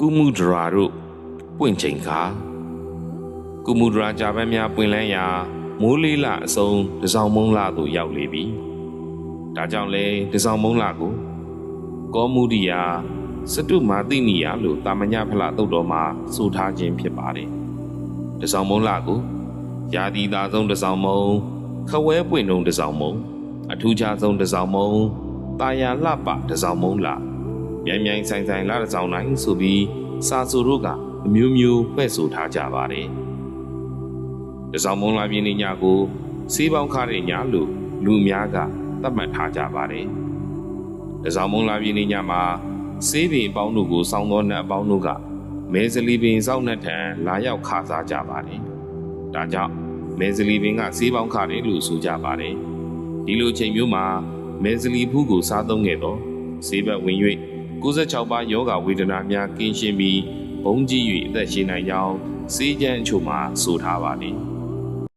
ကုမှုဒရာတို့ပွင့်ချိန်ခါကုမှုဒရာဂျာပန်းများပွင့်လန်းရာမိုးလေးလအစုံတစောင်းမုံလာသို့ရောက်လေပြီဒါကြောင့်လေတစောင်းမုံလာကိုကောမှုရိယာစတုမာတိနိယလို့တာမညဖလားတုတ်တော်မှာဆိုထားခြင်းဖြစ်ပါတယ်တစောင်းမုံလာကိုယာတိသာဆုံးတစောင်းမုံခဝဲပွင့်တုံတစောင်းမုံအထူးခြားဆုံးတစောင်းမုံတာယာလှပတစောင်းမုံလာ မြိုင်မြိုင်ဆိုင်ဆိုင်လာတဲ့ဆောင်တိုင်းဆိုပြီးစာဆိုတို့ကအမျိုးမျိုးဖွဲ့ဆိုထားကြပါတယ်။တစောင်းမုံလာပြင်းနေညကိုစေးပေါင်းခါတဲ့ညလို့လူအများကသတ်မှတ်ထားကြပါတယ်။တစောင်းမုံလာပြင်းနေညမှာစေးပင်အပေါင်းတို့ကိုစောင်းသောနတ်အပေါင်းတို့ကမဲစလီပင်စောင်းနှက်ထံလာရောက်ခါစားကြပါတယ်။ဒါကြောင့်မဲစလီပင်ကစေးပေါင်းခါတယ်လို့ဆိုကြပါတယ်။ဒီလိုချိန်မျိုးမှာမဲစလီဖူးကိုစားသုံးခဲ့တော့စေးဘက်ဝင်၍ 96ပါးယောဂဝေဒနာများကင်းရှင်းပြီးဘုံကြီး၍အသက်ရှင်နိုင်ကြောင်းစေးကြမ်းအချို့မှာဆိုထားပါတယ်